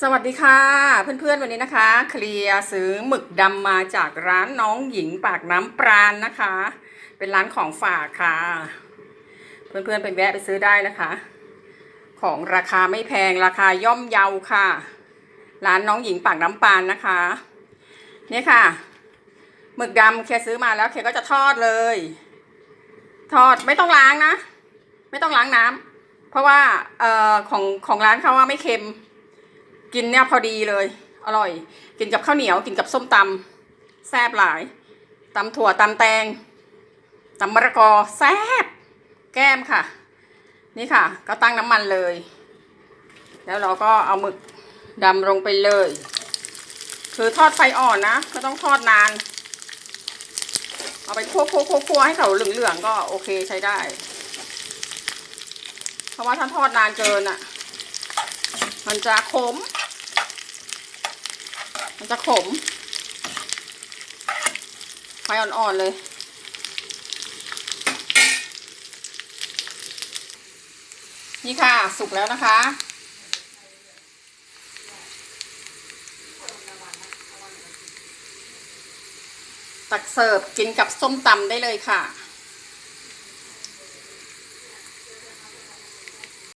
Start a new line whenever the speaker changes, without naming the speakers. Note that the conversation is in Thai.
สวัสดีค่ะ เพื่อนๆวันนี้นะคะ เคลียร์ซื้อหมึกดำมาจากร้านน้องหญิงปากน้ำปราณนะคะ เป็นร้านของฝากค่ะ เพื่อนๆไปแวะไปซื้อได้นะคะ ของราคาไม่แพงราคาย่อมเยาค่ะ ร้านน้องหญิงปากน้ำปานนะคะนี่ค่ะหมึกดำเคลียร์ซื้อมาแล้วเคลียร์ก็จะทอดเลย ทอดไม่ต้องล้างนะ ไม่ต้องล้างน้ำเพราะว่าเอ่อของของร้านเขาว่าไม่เค็ม กินเนี่ยพอดีเลย อร่อย กินกับข้าวเหนียวกินกับส้มตำแซ่บหลายตำถั่วตำแตงตำมะระกอแซ่บแก้มค่ะ นี่ค่ะ ก็ตั้งน้ำมันเลย แล้วเราก็เอาหมึกดำลงไปเลย คือทอดไฟอ่อนนะก็ต้องทอดนาน เอาไปคั่วคั่วคั่วคั่วให้เขาเหลืองๆก็โอเคใช้ได้ เพราะว่าถ้าทอดนานเกินอะ มันจะขม มันจะขม ไฟอ่อน ๆ เลย นี่ค่ะ สุกแล้วนะคะ ตักเสิร์ฟกินกับส้มตำได้เลยค่ะ